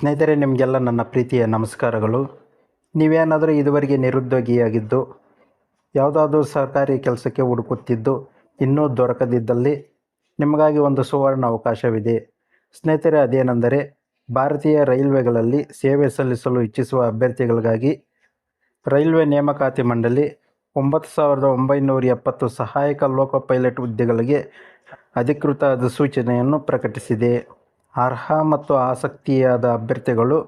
ಸ್ನೇಹಿತರೆ, ನಿಮಗೆಲ್ಲ ನನ್ನ ಪ್ರೀತಿಯ ನಮಸ್ಕಾರಗಳು. ನೀವೇನಾದರೂ ಇದುವರೆಗೆ ನಿರುದ್ಯೋಗಿಯಾಗಿದ್ದು, ಯಾವುದಾದ್ರೂ ಸರ್ಕಾರಿ ಕೆಲಸಕ್ಕೆ ಹುಡುಕುತ್ತಿದ್ದು, ಇನ್ನೂ ದೊರಕದಿದ್ದಲ್ಲಿ ನಿಮಗಾಗಿ ಒಂದು ಸುವರ್ಣ ಅವಕಾಶವಿದೆ. ಸ್ನೇಹಿತರೆ, ಅದೇನೆಂದರೆ ಭಾರತೀಯ ರೈಲ್ವೆಗಳಲ್ಲಿ ಸೇವೆ ಸಲ್ಲಿಸಲು ಇಚ್ಛಿಸುವ ಅಭ್ಯರ್ಥಿಗಳಿಗಾಗಿ ರೈಲ್ವೆ ನೇಮಕಾತಿ ಮಂಡಳಿ ಒಂಬತ್ತು ಸಾವಿರದ ಒಂಬೈನೂರ ಎಪ್ಪತ್ತು ಸಹಾಯಕ ಲೋಕ ಪೈಲಟ್ ಹುದ್ದೆಗಳಿಗೆ ಅಧಿಕೃತ ಅಧಿಸೂಚನೆಯನ್ನು ಪ್ರಕಟಿಸಿದೆ. ಅರ್ಹ ಮತ್ತು ಆಸಕ್ತಿಯಾದ ಅಭ್ಯರ್ಥಿಗಳು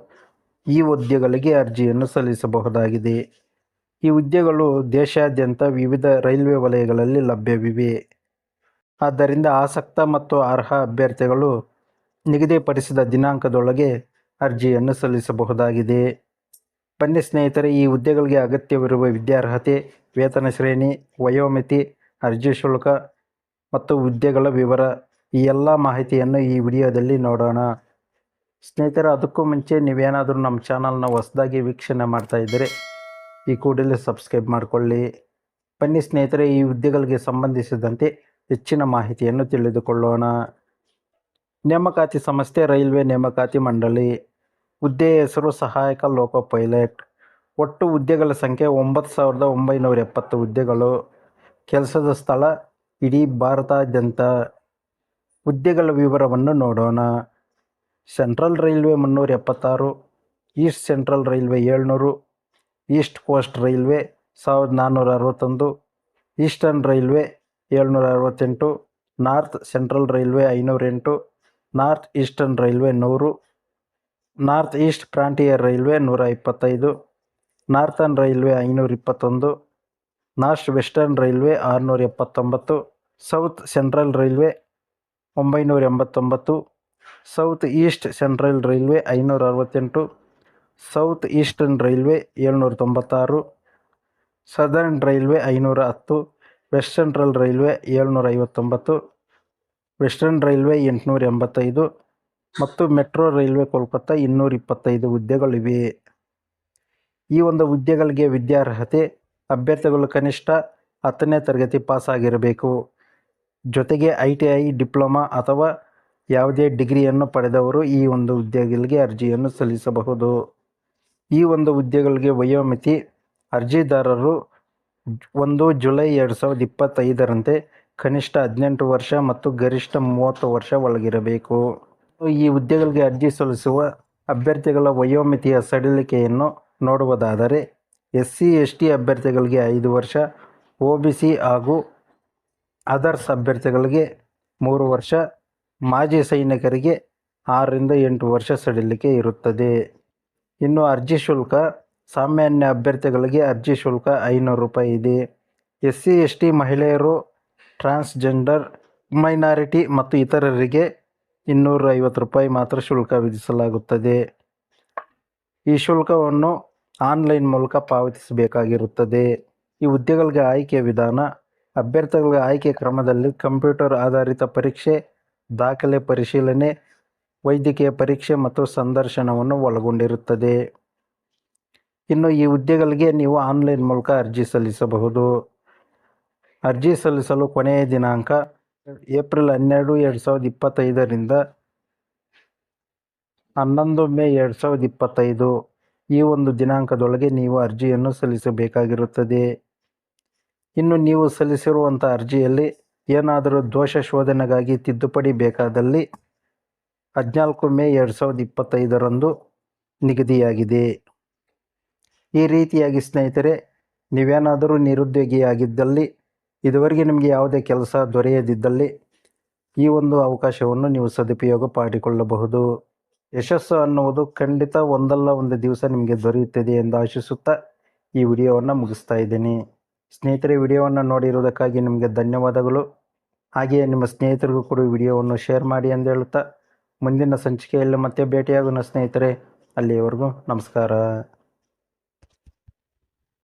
ಈ ಹುದ್ದೆಗಳಿಗೆ ಅರ್ಜಿಯನ್ನು ಸಲ್ಲಿಸಬಹುದಾಗಿದೆ. ಈ ಹುದ್ದೆಗಳು ದೇಶಾದ್ಯಂತ ವಿವಿಧ ರೈಲ್ವೆ ವಲಯಗಳಲ್ಲಿ ಲಭ್ಯವಿವೆ. ಆದ್ದರಿಂದ ಆಸಕ್ತ ಮತ್ತು ಅರ್ಹ ಅಭ್ಯರ್ಥಿಗಳು ನಿಗದಿಪಡಿಸಿದ ದಿನಾಂಕದೊಳಗೆ ಅರ್ಜಿಯನ್ನು ಸಲ್ಲಿಸಬಹುದಾಗಿದೆ. ಬನ್ನಿ ಸ್ನೇಹಿತರೆ, ಈ ಹುದ್ದೆಗಳಿಗೆ ಅಗತ್ಯವಿರುವ ವಿದ್ಯಾರ್ಹತೆ, ವೇತನ ಶ್ರೇಣಿ, ವಯೋಮಿತಿ, ಅರ್ಜಿ ಶುಲ್ಕ ಮತ್ತು ಹುದ್ದೆಗಳ ವಿವರ ಈ ಎಲ್ಲ ಮಾಹಿತಿಯನ್ನು ಈ ವಿಡಿಯೋದಲ್ಲಿ ನೋಡೋಣ. ಸ್ನೇಹಿತರೆ, ಅದಕ್ಕೂ ಮುಂಚೆ ನೀವೇನಾದರೂ ನಮ್ಮ ಚಾನಲ್ನ ಹೊಸದಾಗಿ ವೀಕ್ಷಣೆ ಮಾಡ್ತಾ ಇದ್ದರೆ ಈ ಕೂಡಲೇ ಸಬ್ಸ್ಕ್ರೈಬ್ ಮಾಡಿಕೊಳ್ಳಿ. ಬನ್ನಿ ಸ್ನೇಹಿತರೆ, ಈ ಹುದ್ದೆಗಳಿಗೆ ಸಂಬಂಧಿಸಿದಂತೆ ಹೆಚ್ಚಿನ ಮಾಹಿತಿಯನ್ನು ತಿಳಿದುಕೊಳ್ಳೋಣ. ನೇಮಕಾತಿ ಸಂಸ್ಥೆ ರೈಲ್ವೆ ನೇಮಕಾತಿ ಮಂಡಳಿ. ಹುದ್ದೆಯ ಹೆಸರು ಸಹಾಯಕ ಲೋಕೋ ಪೈಲಟ್. ಒಟ್ಟು ಹುದ್ದೆಗಳ ಸಂಖ್ಯೆ ಒಂಬತ್ತು ಸಾವಿರದ ಒಂಬೈನೂರ ಎಪ್ಪತ್ತು ಹುದ್ದೆಗಳು. ಕೆಲಸದ ಸ್ಥಳ ಇಡೀ ಭಾರತಾದ್ಯಂತ. ಹುದ್ದೆಗಳ ವಿವರವನ್ನು ನೋಡೋಣ. ಸೆಂಟ್ರಲ್ ರೈಲ್ವೆ ಮುನ್ನೂರ ಎಪ್ಪತ್ತಾರು, ಈಸ್ಟ್ ಸೆಂಟ್ರಲ್ ರೈಲ್ವೆ ಏಳ್ನೂರು, ಈಸ್ಟ್ ಕೋಸ್ಟ್ ರೈಲ್ವೆ ಸಾವಿರದ ನಾನ್ನೂರ ಅರವತ್ತೊಂದು, ಈಸ್ಟರ್ನ್ ರೈಲ್ವೆ ಏಳ್ನೂರ ಅರವತ್ತೆಂಟು, ನಾರ್ತ್ ಸೆಂಟ್ರಲ್ ರೈಲ್ವೆ ಐನೂರ ಎಂಟು, ನಾರ್ತ್ ಈಸ್ಟರ್ನ್ ರೈಲ್ವೆ ನೂರು, ನಾರ್ತ್ ಈಸ್ಟ್ ಫ್ರಾಂಟಿಯರ್ ರೈಲ್ವೆ ನೂರ ಇಪ್ಪತ್ತೈದು ನಾರ್ತನ್ ರೈಲ್ವೆ ಐನೂರ ಇಪ್ಪತ್ತೊಂದು, ನಾರ್ತ್ ವೆಸ್ಟರ್ನ್ ರೈಲ್ವೆ ಆರುನೂರ ಎಪ್ಪತ್ತೊಂಬತ್ತು, ಸೌತ್ ಸೆಂಟ್ರಲ್ ರೈಲ್ವೆ ಒಂಬೈನೂರ ಎಂಬತ್ತೊಂಬತ್ತು ಸೌತ್ ಈಸ್ಟ್ ಸೆಂಟ್ರಲ್ ರೈಲ್ವೆ ಐನೂರ ಅರವತ್ತೆಂಟು ಸೌತ್ ಈಸ್ಟರ್ನ್ ರೈಲ್ವೆ ಏಳ್ನೂರ ತೊಂಬತ್ತಾರು ಸದರ್ನ್ ರೈಲ್ವೆ ಐನೂರ ಹತ್ತು ವೆಸ್ಟ್ ಸೆಂಟ್ರಲ್ ರೈಲ್ವೆ ಏಳ್ನೂರ ಐವತ್ತೊಂಬತ್ತು ವೆಸ್ಟರ್ನ್ ರೈಲ್ವೆ ಎಂಟುನೂರ ಎಂಬತ್ತೈದು ಮತ್ತು ಮೆಟ್ರೋ ರೈಲ್ವೆ ಕೋಲ್ಕತ್ತಾ ಇನ್ನೂರ ಇಪ್ಪತ್ತೈದು ಹುದ್ದೆಗಳಿವೆ. ಈ ಒಂದು ಹುದ್ದೆಗಳಿಗೆ ವಿದ್ಯಾರ್ಹತೆ, ಅಭ್ಯರ್ಥಿಗಳು ಕನಿಷ್ಠ ಹತ್ತನೇ ತರಗತಿ ಪಾಸಾಗಿರಬೇಕು ಜೊತೆಗೆ ಐ ಟಿ ಐ, ಡಿಪ್ಲೊಮಾ ಅಥವಾ ಯಾವುದೇ ಡಿಗ್ರಿಯನ್ನು ಪಡೆದವರು ಈ ಒಂದು ಹುದ್ದೆಗಳಿಗೆ ಅರ್ಜಿಯನ್ನು ಸಲ್ಲಿಸಬಹುದು. ಈ ಒಂದು ಹುದ್ದೆಗಳಿಗೆ ವಯೋಮಿತಿ ಅರ್ಜಿದಾರರು ಒಂದು ಜುಲೈ ಎರಡು ಸಾವಿರದ ಇಪ್ಪತ್ತೈದರಂತೆ ಕನಿಷ್ಠ ಹದಿನೆಂಟು ವರ್ಷ ಮತ್ತು ಗರಿಷ್ಠ ಮೂವತ್ತು ವರ್ಷ ಒಳಗಿರಬೇಕು. ಈ ಹುದ್ದೆಗಳಿಗೆ ಅರ್ಜಿ ಸಲ್ಲಿಸುವ ಅಭ್ಯರ್ಥಿಗಳ ವಯೋಮಿತಿಯ ಸಡಿಲಿಕೆಯನ್ನು ನೋಡುವುದಾದರೆ ಎಸ್ ಸಿ ಎಸ್ ಟಿ ಅಭ್ಯರ್ಥಿಗಳಿಗೆ ಐದು ವರ್ಷ, ಒ ಬಿ ಸಿ ಹಾಗೂ ಅದರ್ಸ್ ಅಭ್ಯರ್ಥಿಗಳಿಗೆ ಮೂರು ವರ್ಷ, ಮಾಜಿ ಸೈನಿಕರಿಗೆ ಆರರಿಂದ ಎಂಟು ವರ್ಷ ಸಡಿಲಿಕೆ ಇರುತ್ತದೆ. ಇನ್ನು ಅರ್ಜಿ ಶುಲ್ಕ, ಸಾಮಾನ್ಯ ಅಭ್ಯರ್ಥಿಗಳಿಗೆ ಅರ್ಜಿ ಶುಲ್ಕ ಐನೂರು ರೂಪಾಯಿ ಇದೆ. ಎಸ್ ಸಿ ಎಸ್ ಟಿ ಮಹಿಳೆಯರು, ಟ್ರಾನ್ಸ್ಜೆಂಡರ್, ಮೈನಾರಿಟಿ ಮತ್ತು ಇತರರಿಗೆ ಇನ್ನೂರ ಐವತ್ತು ರೂಪಾಯಿ ಮಾತ್ರ ಶುಲ್ಕ ವಿಧಿಸಲಾಗುತ್ತದೆ. ಈ ಶುಲ್ಕವನ್ನು ಆನ್ಲೈನ್ ಮೂಲಕ ಪಾವತಿಸಬೇಕಾಗಿರುತ್ತದೆ. ಈ ಹುದ್ದೆಗಳಿಗೆ ಆಯ್ಕೆಯ ವಿಧಾನ ಅಭ್ಯರ್ಥಿಗಳ ಆಯ್ಕೆ ಕ್ರಮದಲ್ಲಿ ಕಂಪ್ಯೂಟರ್ ಆಧಾರಿತ ಪರೀಕ್ಷೆ, ದಾಖಲೆ ಪರಿಶೀಲನೆ, ವೈದ್ಯಕೀಯ ಪರೀಕ್ಷೆ ಮತ್ತು ಸಂದರ್ಶನವನ್ನು ಒಳಗೊಂಡಿರುತ್ತದೆ. ಇನ್ನು ಈ ಹುದ್ದೆಗಳಿಗೆ ನೀವು ಆನ್ಲೈನ್ ಮೂಲಕ ಅರ್ಜಿ ಸಲ್ಲಿಸಬಹುದು. ಅರ್ಜಿ ಸಲ್ಲಿಸಲು ಕೊನೆಯ ದಿನಾಂಕ ಏಪ್ರಿಲ್ ಹನ್ನೆರಡು, ಎರಡು ಸಾವಿರದ ಇಪ್ಪತ್ತೈದರಿಂದ ಹನ್ನೊಂದು ಮೇ, ಎರಡು ಸಾವಿರದ ಇಪ್ಪತ್ತೈದು ಈ ಒಂದು ದಿನಾಂಕದೊಳಗೆ ನೀವು ಅರ್ಜಿಯನ್ನು ಸಲ್ಲಿಸಬೇಕಾಗಿರುತ್ತದೆ. ಇನ್ನು ನೀವು ಸಲ್ಲಿಸಿರುವಂಥ ಅರ್ಜಿಯಲ್ಲಿ ಏನಾದರೂ ದೋಷ ಶೋಧನೆಗಾಗಿ ತಿದ್ದುಪಡಿ ಬೇಕಾದಲ್ಲಿ ಹದಿನಾಲ್ಕು ಮೇ ಎರಡು ಸಾವಿರದ ಇಪ್ಪತ್ತೈದರಂದು ನಿಗದಿಯಾಗಿದೆ. ಈ ರೀತಿಯಾಗಿ ಸ್ನೇಹಿತರೆ, ನೀವೇನಾದರೂ ನಿರುದ್ಯೋಗಿಯಾಗಿದ್ದಲ್ಲಿ, ಇದುವರೆಗೆ ನಿಮಗೆ ಯಾವುದೇ ಕೆಲಸ ದೊರೆಯದಿದ್ದಲ್ಲಿ ಈ ಒಂದು ಅವಕಾಶವನ್ನು ನೀವು ಸದುಪಯೋಗ ಪಡಿಕೊಳ್ಳಬಹುದು ಯಶಸ್ಸು ಅನ್ನುವುದು ಖಂಡಿತ ಒಂದಲ್ಲ ಒಂದು ದಿವಸ ನಿಮಗೆ ದೊರೆಯುತ್ತದೆ ಎಂದು ಆಶಿಸುತ್ತಾ ಈ ವಿಡಿಯೋವನ್ನು ಮುಗಿಸ್ತಾ ಇದ್ದೀನಿ. ಸ್ನೇಹಿತರೆ ವಿಡಿಯೋವನ್ನು ನೋಡಿರುವುದಕ್ಕಾಗಿ ನಿಮಗೆ ಧನ್ಯವಾದಗಳು. ಹಾಗೆಯೇ ನಿಮ್ಮ ಸ್ನೇಹಿತರಿಗೂ ಕೂಡ ವಿಡಿಯೋವನ್ನು ಶೇರ್ ಮಾಡಿ ಎಂದು ಹೇಳುತ್ತಾ, ಮುಂದಿನ ಸಂಚಿಕೆಯಲ್ಲಿ ಮತ್ತೆ ಭೇಟಿಯಾಗೋಣ ಸ್ನೇಹಿತರೆ. ಅಲ್ಲಿಯವರೆಗೂ ನಮಸ್ಕಾರ.